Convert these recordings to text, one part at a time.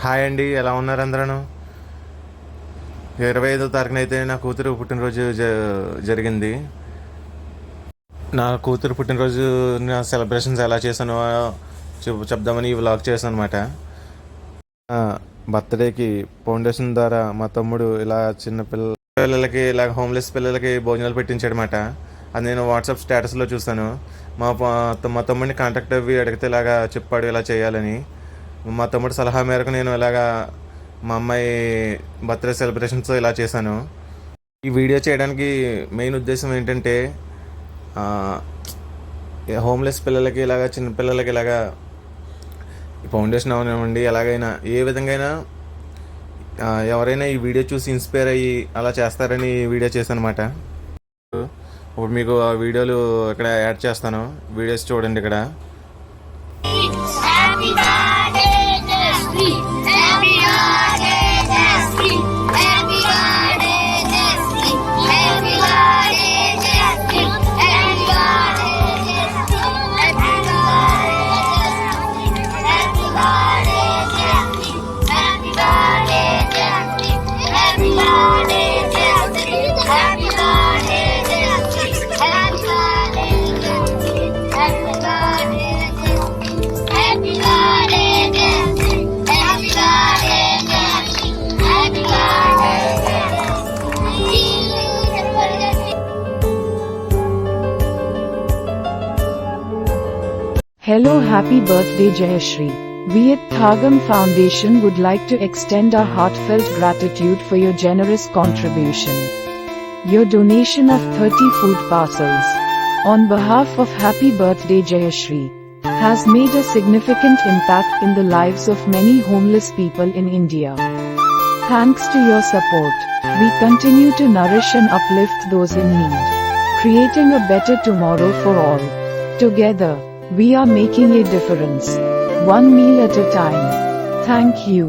Hi అండి ఎలా ఉన్నారు అందరూ? ఇరవై ఐదో తారీఖున అయితే నా కూతురు పుట్టినరోజు జ- జరిగింది. నా కూతురు పుట్టినరోజు నా సెలబ్రేషన్స్ ఎలా చేశానో చెప్ చెప్దామని ఈ వ్లాగ్ చేశాను అనమాట బర్త్డేకి ఫౌండేషన్ ద్వారా మా తమ్ముడు ఇలా చిన్న పిల్ల పిల్లలకి ఇలా హోమ్లెస్ పిల్లలకి భోజనాలు పెట్టించాడనమాట అది నేను వాట్సాప్ స్టేటస్లో చూశాను. మా మా తమ్ముడిని కాంటాక్ట్ అవి అడిగితే ఇలాగా చెప్పాడు ఇలా చేయాలని. మా తమ్ముడు సలహా మేరకు నేను ఇలాగా మా అమ్మాయి బర్త్డే సెలబ్రేషన్స్ ఇలా చేశాను. ఈ వీడియో చేయడానికి మెయిన్ ఉద్దేశం ఏంటంటే హోమ్లెస్ పిల్లలకి ఇలాగా చిన్నపిల్లలకి ఇలాగా ఈ ఫౌండేషన్ అవనివ్వండి ఎలాగైనా ఏ విధంగా అయినా ఎవరైనా ఈ వీడియో చూసి ఇన్స్పైర్ అయ్యి అలా చేస్తారని వీడియో చేశానమాట. ఇప్పుడు మీకు ఆ వీడియోలు ఇక్కడ యాడ్ చేస్తాను. వీడియోస్ చూడండి ఇక్కడ. 力 Hello, happy birthday, Jayashri. We at Thagam Foundation would like to extend our heartfelt gratitude for your generous contribution. Your donation of 30 food parcels on behalf of Happy Birthday Jayashri has made a significant impact in the lives of many homeless people in India. Thanks to your support, we continue to nourish and uplift those in need, creating a better tomorrow for all. Together, we are making a difference. One meal at a time. Thank you.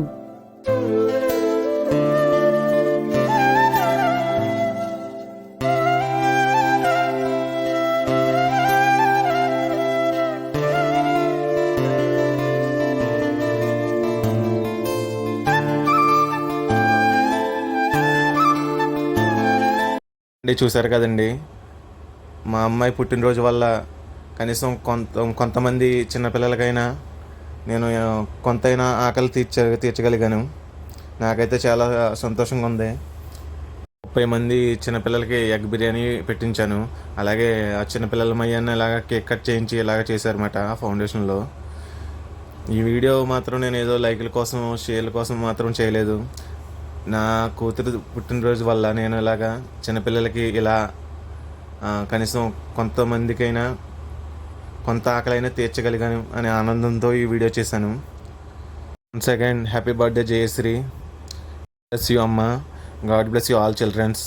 అండి చూశారు కదండి మా అమ్మాయి పుట్టినరోజు వల్ల కనీసం కొంత కొంతమంది చిన్నపిల్లలకైనా నేను కొంతైనా ఆకలి తీర్చ తీర్చగలిగాను. నాకైతే చాలా సంతోషంగా ఉంది. ముప్పై మంది చిన్నపిల్లలకి ఎగ్ బిర్యానీ పెట్టించాను. అలాగే ఆ చిన్నపిల్లల మయ్యాన్ని ఇలాగ కేక్ కట్ చేయించి ఇలాగ చేశారన్నమాట ఆ ఫౌండేషన్లో. ఈ వీడియో మాత్రం నేను ఏదో లైకుల కోసం షేర్ల కోసం మాత్రం చేయలేదు. నా కూతురు పుట్టినరోజు వల్ల నేను ఇలాగా చిన్నపిల్లలకి ఇలా కనీసం కొంతమందికైనా కొంత ఆకలైనా తీర్చగలిగాను అనే ఆనందంతో ఈ వీడియో చేశాను. Once again happy birthday Jayashree bless you అమ్మ god bless you all childrens